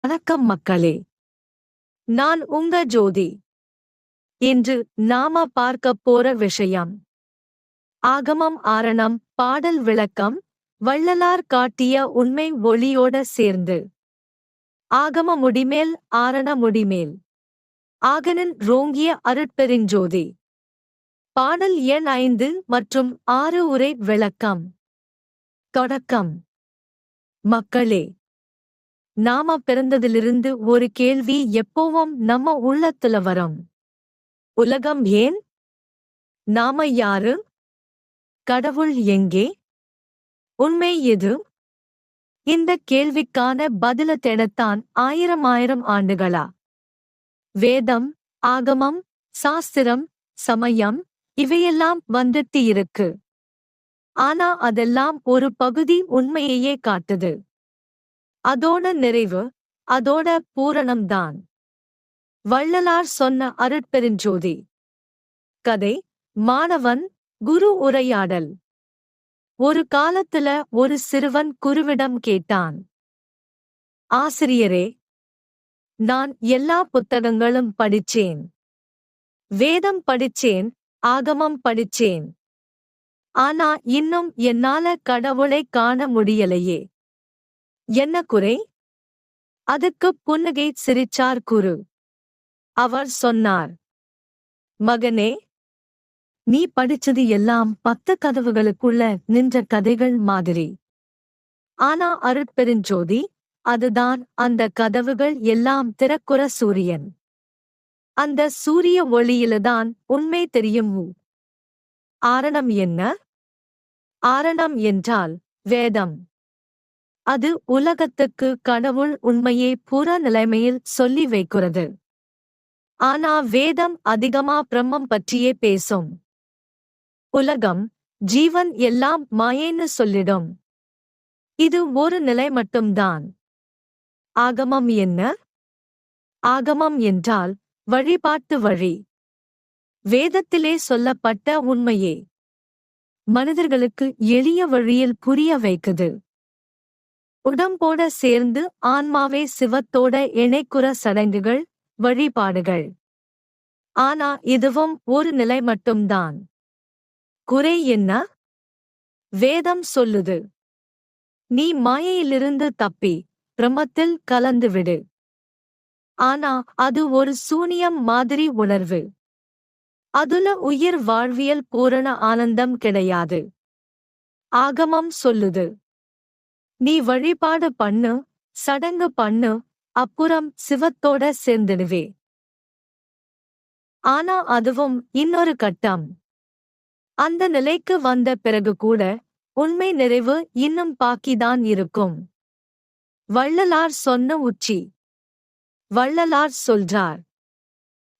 வணக்கம் மக்களே. நான் உங்க ஜோதி. இன்று நாம பார்க்கப் போற விஷயம். ஆகமம் ஆரணம் பாடல் விளக்கம் வள்ளலார் காட்டிய உண்மை ஒளியோட சேர்ந்து. ஆகம முடிமேல் ஆரண முடிமேல். ஆகனன் ரோங்கிய அருட்பெருஞ்சோதி பாடல் எண் ஐந்து மற்றும் ஆறு உரை விளக்கம். தொடக்கம். மக்களே நாம பிறந்ததிலிருந்து ஒரு கேள்வி எப்போவும் நம்ம உள்ளத்துல வரும். உலகம் ஏன்? நாம யாரு? கடவுள் எங்கே? உண்மை எது? இந்த கேள்விக்கான பதில தேடத்தான் ஆயிரம் ஆயிரம் ஆண்டுகளா? வேதம் ஆகமம் சாஸ்திரம் சமயம் இவையெல்லாம் வந்துட்டு இருக்கு. ஆனா அதெல்லாம் ஒரு பகுதி உண்மையையே காட்டுது. அதோட நிறைவு அதோட பூரணம்தான் வள்ளலார் சொன்ன அருட்பெருஞ்சோதி கதை மாணவன் குரு உரையாடல். ஒரு காலத்துல ஒரு சிறுவன் குருவிடம் கேட்டான். ஆசிரியரே நான் எல்லா புத்தகங்களும் படிச்சேன். வேதம் படிச்சேன் ஆகமம் படிச்சேன். ஆனா இன்னும் என்னால கடவுளை காண முடியலையே. என்ன குறை? அதுக்கு புன்னகை சிரிச்சார் குரு. அவர் சொன்னார் மகனே நீ படிச்சது எல்லாம் பத்து கதவுகளுக்குள்ள நின்ற கதைகள் மாதிரி. ஆனா அருட்பெருஞ்சோதி அதுதான் அந்த கதவுகள் எல்லாம் திறக்குற சூரியன். அந்த சூரிய ஒளியில்தான் உண்மை தெரியும் ஆரணம் என்ன? ஆரணம் என்றால் வேதம். அது உலகத்துக்கு கடவுள் உண்மையை புற நிலைமையில் சொல்லி வைக்கிறது. ஆனா வேதம் அதிகமா பிரம்மம் பற்றியே பேசும். உலகம் ஜீவன் எல்லாம் மாயேன்னு சொல்லிடும். இது ஒரு நிலை மட்டும்தான். ஆகமம் என்ன? ஆகமம் என்றால் வழிபாட்டு வழி. வேதத்திலே சொல்லப்பட்ட உண்மையே மனிதர்களுக்கு எளிய வழியில் புரிய வைக்குது. உடம்போட சேர்ந்து ஆன்மாவே சிவத்தோட இணைக்குற சடங்குகள் வழிபாடுகள். ஆனா இதுவும் ஒரு நிலை மட்டும்தான். குறை என்ன? வேதம் சொல்லுது. நீ மாயையிலிருந்து தப்பி பிரமத்தில் கலந்து விடு. ஆனா அது ஒரு சூனியம் மாதிரி உணர்வு. அதுல உயிர் வாழ்வியல் பூரண ஆனந்தம் கிடையாது. ஆகமம் சொல்லுது. நீ வழிபாடு பண்ணு சடங்கு பண்ணு அப்புறம் சிவத்தோட சேர்ந்துடுவே. ஆனா அதுவும் இன்னொரு கட்டம். அந்த நிலைக்கு வந்த பிறகு கூட உண்மை நிறைவு இன்னும் பாக்கிதான் இருக்கும். வள்ளலார் சொன்ன உச்சி. வள்ளலார் சொல்றார்.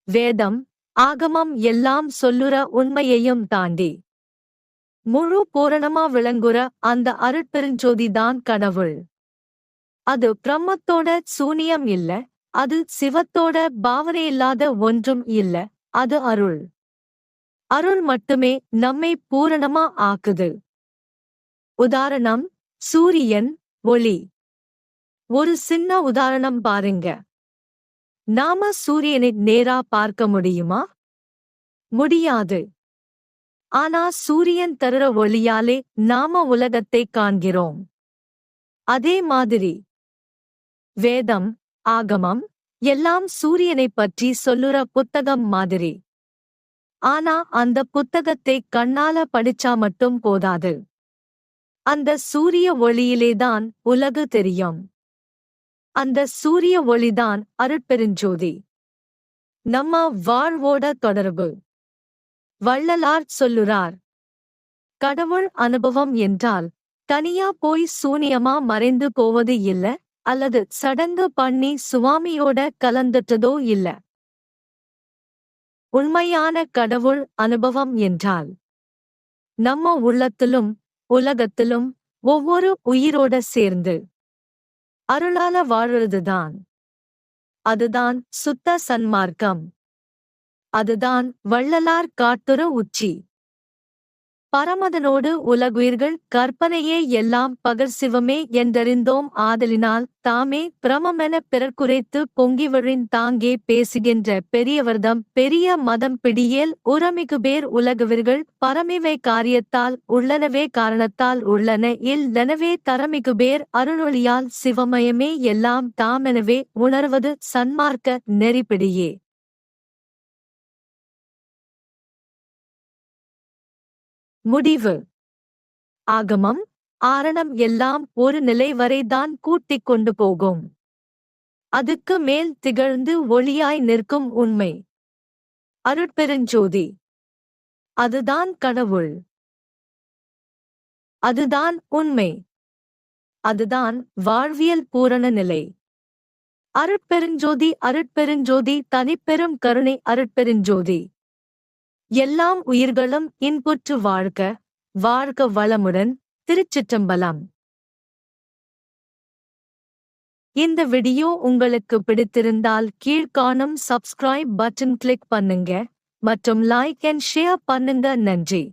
வேதம் ஆகமம் எல்லாம் சொல்லுற உண்மையையும் தாண்டி. முழு பூரணமா விளங்குற அந்த அருட்பெருஞ்சோதிதான் கடவுள். அது பிரம்மத்தோட சூனியம் இல்ல அது சிவத்தோட பாவனையில்லாத ஒன்றும் இல்ல அது அருள். அருள் மட்டுமே நம்மை பூரணமா ஆக்குது. உதாரணம் சூரியன் ஒளி. ஒரு சின்ன உதாரணம் பாருங்க. நாம சூரியனை நேரா பார்க்க முடியுமா? முடியாது. ஆனா சூரியன் தருற ஒளியாலே நாம உலகத்தை காண்கிறோம். அதே மாதிரி வேதம் ஆகமம் எல்லாம் சூரியனை பற்றி சொல்லுற புத்தகம் மாதிரி. ஆனா அந்த புத்தகத்தை கண்ணால படிச்சா மட்டும் போதாது. அந்த சூரிய ஒளியிலேதான் உலகு தெரியும். அந்த சூரிய ஒளிதான் அருட்பெருஞ்சோதி. நம்ம வாழ்வோட தொடர்பு. வள்ளலார் சொல்லுறார். கடவுள் அனுபவம் என்றால் தனியா போய் சூனியமா மறைந்து போவது இல்ல அல்லது சடங்கு பண்ணி சுவாமியோட கலந்துட்டதோ இல்ல. உண்மையான கடவுள் அனுபவம் என்றால் நம்ம உள்ளத்திலும் உலகத்திலும் ஒவ்வொரு உயிரோட சேர்ந்து அருளால வாழுறதுதான். அதுதான் சுத்த சன்மார்க்கம். அதுதான் வள்ளலார் காட்டுற உச்சி. பரமதனோடு உலகுயிர்கள் கற்பனையே எல்லாம் பகர் சிவமே என்றறிந்தோம் ஆதலினால் தாமே பிரமமென பிறர்க்குரைத்து பொங்கிவழின் தாங்கே பேசுகின்ற பெரியவர்தம் பெரிய மதம் பிடியேல் உரமிகுபேர் உலகுவிர்கள் பரமிவை காரியத்தால் உள்ளனவே காரணத்தால் உள்ளன இல்லெனவே தரமிகுபேர் அருளொளியால் சிவமயமே எல்லாம் தாமெனவே உணர்வது சன்மார்க்க நெறிப்பிடியே. முடிவு. ஆகமம் ஆரணம் எல்லாம் ஒரு நிலை வரைதான் கூட்டிக் கொண்டு போகும். அதுக்கு மேல் திகழ்ந்து ஒளியாய் நிற்கும் உண்மை. அருட்பெருஞ்சோதி. அதுதான் கடவுள். அதுதான் உண்மை. அதுதான் வாழ்வியல் பூரண நிலை. அருட்பெருஞ்சோதி அருட்பெருஞ்சோதி தனிப்பெரும் கருணை அருட்பெருஞ்சோதி. எல்லாம் உயிர்களும் இன்புற்று வாழ்க வாழ்க வளமுடன் திருச்சிற்றம்பலம். இந்த வீடியோ உங்களுக்கு பிடித்திருந்தால் கீழ்காணும் சப்ஸ்கிரைப் பட்டன் கிளிக் பண்ணுங்க மற்றும் லைக் அண்ட் ஷேர் பண்ணுங்க நன்றி.